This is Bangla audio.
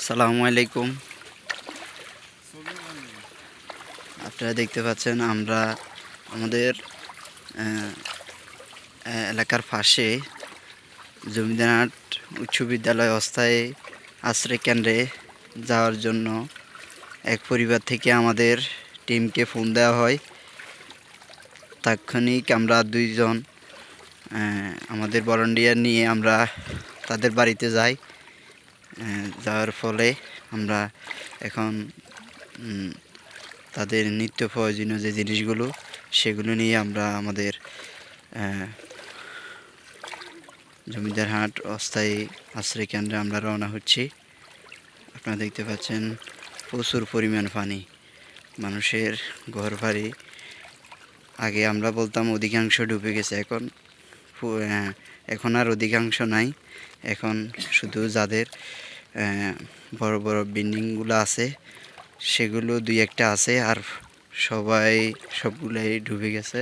আসসালামু আলাইকুম। আপনারা দেখতে পাচ্ছেন আমরা আমাদের এলাকার পাশে জমিদারহাট উচ্চ বিদ্যালয় অস্থায়ী আশ্রয় কেন্দ্রে যাওয়ার জন্য এক পরিবার থেকে আমাদের টিমকে ফোন দেওয়া হয়। তাৎক্ষণিক আমরা দুইজন আমাদের ভলান্টিয়ার নিয়ে আমরা তাদের বাড়িতে যাই। যাওয়ার ফলে আমরা এখন তাদের নিত্য প্রয়োজনীয় যে জিনিসগুলো, সেগুলো নিয়ে আমরা আমাদের জমিদার হাট অস্থায়ী আশ্রয় কেন্দ্রে আমরা রওনা হচ্ছি। আপনারা দেখতে পাচ্ছেন প্রচুর পরিমাণ পানি, মানুষের ঘর বাড়ি আগে আমরা বলতাম অধিকাংশ ডুবে গেছে, এখন এখন আর অধিকাংশ নাই, এখন শুধু যাদের বড় বড় বিল্ডিংগুলো আছে সেগুলো দুই একটা আছে আর সবাই সবগুলাই ডুবে গেছে।